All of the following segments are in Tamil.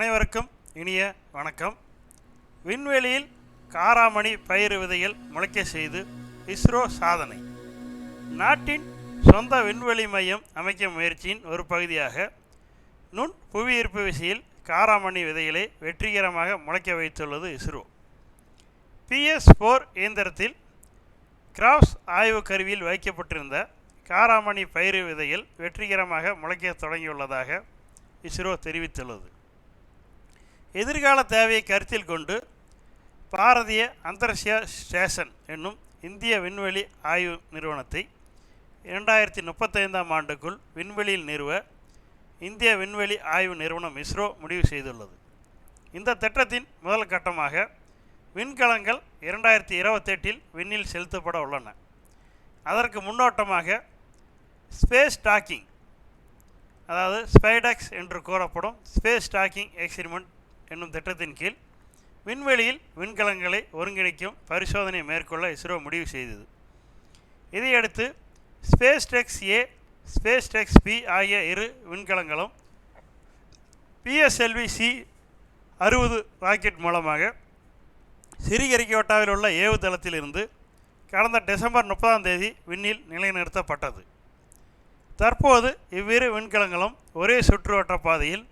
அனைவருக்கும் இனிய வணக்கம். விண்வெளியில் காராமணி பயிர் விதைகள் முளைக்க செய்து இஸ்ரோ சாதனை. நாட்டின் சொந்த விண்வெளி மையம் அமைக்கும் முயற்சியின் ஒரு பகுதியாக நுண் புவியீர்ப்பு விசையில் காராமணி விதைகளை வெற்றிகரமாக முளைக்க வைத்துள்ளது இஸ்ரோ. பிஎஸ் ஃபோர் இயந்திரத்தில் கிராஸ் ஆய்வு கருவியில் வைக்கப்பட்டிருந்த காராமணி பயிறு விதைகள் வெற்றிகரமாக முளைக்க தொடங்கியுள்ளதாக இஸ்ரோ தெரிவித்துள்ளது. எதிர்கால தேவையை கருத்தில் கொண்டு பாரதிய அந்தர்ஷியா ஸ்டேஷன் என்னும் இந்திய விண்வெளி ஆய்வு நிறுவனத்தை இரண்டாயிரத்தி முப்பத்தைந்தாம் ஆண்டுக்குள் விண்வெளியில் நிறுவ இந்திய விண்வெளி ஆய்வு நிறுவனம் இஸ்ரோ முடிவு செய்துள்ளது. இந்த திட்டத்தின் முதல் கட்டமாக விண்கலங்கள் இரண்டாயிரத்தி இருபத்தெட்டில் விண்ணில் செலுத்தப்பட உள்ளன. அதற்கு முன்னோட்டமாக ஸ்பேஸ் டாக்கிங் அதாவது ஸ்பைடெக்ஸ் என்று கூறப்படும் ஸ்பேஸ் டாக்கிங் எக்ஸ்பிரிமெண்ட் என்னும் திட்டத்தின் கீழ் விண்வெளியில் விண்கலங்களை ஒருங்கிணைக்கும் பரிசோதனை மேற்கொள்ள இஸ்ரோ முடிவு செய்தது. இதையடுத்து space Tex A space Tex B ஆகிய இரு விண்கலங்களும் பிஎஸ்எல்வி சி அறுபது ராக்கெட் மூலமாக சிறிகரிக்கோட்டாவில் உள்ள ஏவுதளத்திலிருந்து கடந்த டிசம்பர் முப்பதாம் தேதி விண்ணில் நிலைநிறுத்தப்பட்டது. தற்போது இவ்விரு விண்கலங்களும் ஒரே சுற்றுவட்ட பாதையில்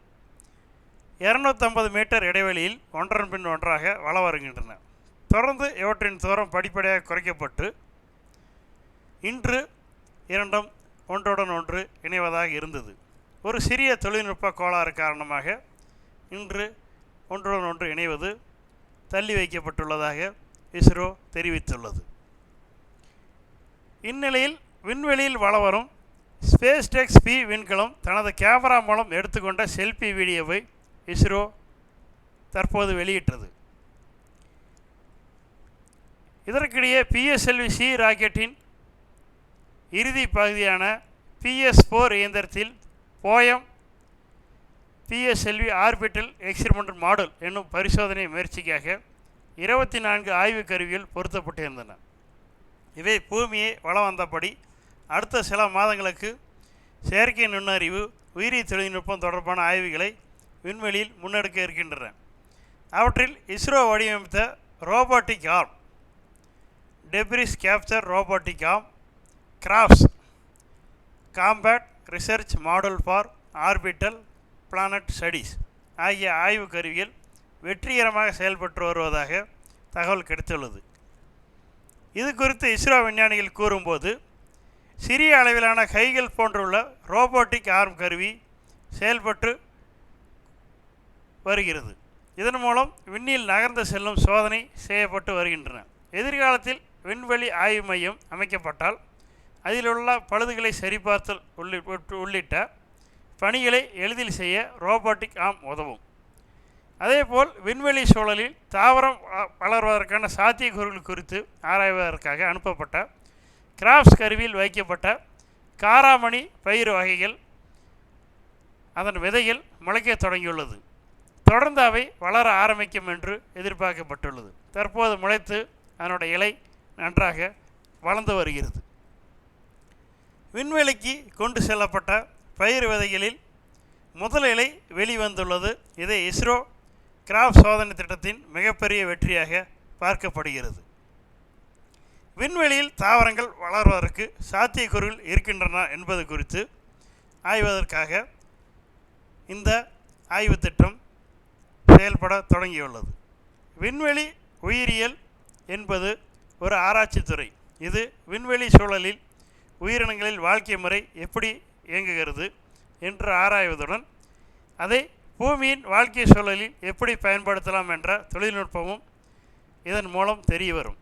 இரநூத்தம்பது மீட்டர் இடைவெளியில் ஒன்றன் பின் ஒன்றாக வள வருகின்றன. தொடர்ந்து இவற்றின் தூரம் படிப்படியாக குறைக்கப்பட்டு இன்று இரண்டும் ஒன்றுடன் ஒன்று இணைவதாக இருந்தது. ஒரு சிறிய தொழில்நுட்ப கோளாறு காரணமாக இன்று ஒன்றுடன் ஒன்று இணைவது தள்ளி வைக்கப்பட்டுள்ளதாக இஸ்ரோ தெரிவித்துள்ளது. இந்நிலையில் விண்வெளியில் வளவரும் ஸ்பேஸ் டெக்ஸ் பி விண்கலம் தனது கேமரா மூலம் எடுத்துக்கொண்ட செல்ஃபி வீடியோவை இஸ்ரோ தற்போது வெளியிட்டது. இதற்கிடையே பிஎஸ்எல்வி சி ராக்கெட்டின் இறுதி பகுதியான பிஎஸ் ஃபோர் இயந்திரத்தில் POEM PSLV orbital experimental model என்னும் பரிசோதனை முயற்சிக்காக இருபத்தி நான்கு ஆய்வு கருவிகள் பொருத்தப்பட்டிருந்தன. இவை பூமியை வளம் வந்தபடி அடுத்த சில மாதங்களுக்கு செயற்கை நுண்ணறிவு உயிரி தொழில்நுட்பம் தொடர்பான ஆய்வுகளை விண்வெளியில் முன்னெடுக்க இருக்கின்றன. அவற்றில் இஸ்ரோ வடிவமைத்த robotic arm debris capture robotic arm crafts compact research model for orbital planet studies ஆகிய ஆய்வு கருவிகள் வெற்றிகரமாக செயல்பட்டு வருவதாக தகவல் கிடைத்துள்ளது. இது குறித்து இஸ்ரோ விஞ்ஞானிகள் கூறும்போது சிறிய அளவிலான கைகள் போன்றுள்ள ரோபோட்டிக் ஆர்ம் கருவி செயல்பட்டு வருகிறது. இதன் மூலம் விண்ணில் நகர்ந்து செல்லும் சோதனை செய்யப்பட்டு வருகின்றன. எதிர்காலத்தில் விண்வெளி ஆய்வு மையம் அமைக்கப்பட்டால் அதிலுள்ள பழுதுகளை சரிபார்த்தல் உள்ளி உள்ளிட்ட பணிகளை எளிதில் செய்ய ரோபோட்டிக் ஆம் உதவும். அதேபோல் விண்வெளி சூழலில் தாவரம் வளர்வதற்கான சாத்தியக்கூறுகள் குறித்து ஆராய்வதற்காக அனுப்பப்பட்ட கிராப்ஸ் கருவியில் வைக்கப்பட்ட காராமணி பயிர் வகைகள் அதன் விதைகள் முளைக்க தொடங்கியுள்ளது. தொடர்ந்து அவை வளர ஆரம்பிக்கும் என்று எதிர்பார்க்கப்பட்டுள்ளது. தற்போது முளைத்து அதனுடைய இலை நன்றாக வளர்ந்து வருகிறது. விண்வெளிக்கு கொண்டு செல்லப்பட்ட பயிர் விதைகளில் முதல் இலை வெளிவந்துள்ளது. இதை இஸ்ரோ கிராப் சோதனை திட்டத்தின் மிகப்பெரிய வெற்றியாக பார்க்கப்படுகிறது. விண்வெளியில் தாவரங்கள் வளர்வதற்கு சாத்தியக்கூறுகள் இருக்கின்றன என்பது குறித்து ஆய்வதற்காக இந்த ஆய்வு திட்டம் செயல்பட தொடங்கியுள்ளது. விண்வெளி உயிரியல் என்பது ஒரு ஆராய்ச்சி துறை. இது விண்வெளி சூழலில் உயிரினங்களில் வாழ்க்கை முறை எப்படி இயங்குகிறது என்று ஆராய்வதுடன் அதை பூமியின் வாழ்க்கை சூழலில் எப்படி பயன்படுத்தலாம் என்ற தொழில்நுட்பமும் இதன் மூலம் தெரிய வரும்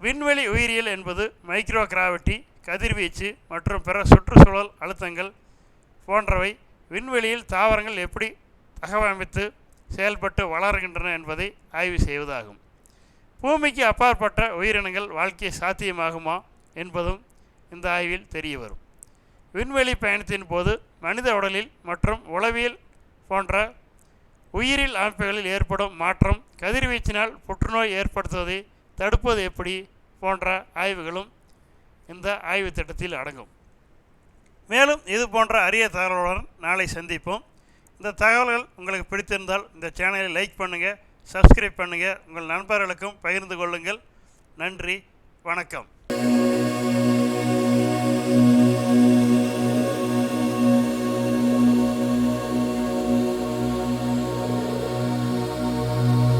விண்வெளி உயிரியல் என்பது மைக்ரோ கிராவிட்டி கதிர்வீச்சு மற்றும் பிற சுற்றுச்சூழல் அழுத்தங்கள் போன்றவை விண்வெளியில் தாவரங்கள் எப்படி தகவமைத்து செயல்பட்டு வளர்கின்றன என்பதை ஆய்வு செய்வதாகும். பூமிக்கு அப்பாற்பட்ட உயிரினங்கள் வாழ்க்கை சாத்தியமாகுமா என்பதும் இந்த ஆய்வில் தெரிய வரும் விண்வெளி பயணத்தின் போது மனித உடலில் மற்றும் உளவியல் போன்ற உயிரில் அமைப்புகளில் ஏற்படும் மாற்றம் கதிர்வீச்சினால் புற்றுநோய் ஏற்படுத்துவதை தடுப்பது எப்படி போன்ற ஆய்வுகளும் இந்த ஆய்வு திட்டத்தில் அடங்கும். மேலும் இது போன்ற அரிய தகவலுடன் நாளை சந்திப்போம். இந்த தகவல்கள் உங்களுக்கு பிடித்திருந்தால் இந்த சேனலை லைக் பண்ணுங்கள் சப்ஸ்கிரைப் பண்ணுங்கள் உங்கள் நண்பர்களுக்கும் பகிர்ந்து கொள்ளுங்கள். நன்றி வணக்கம்.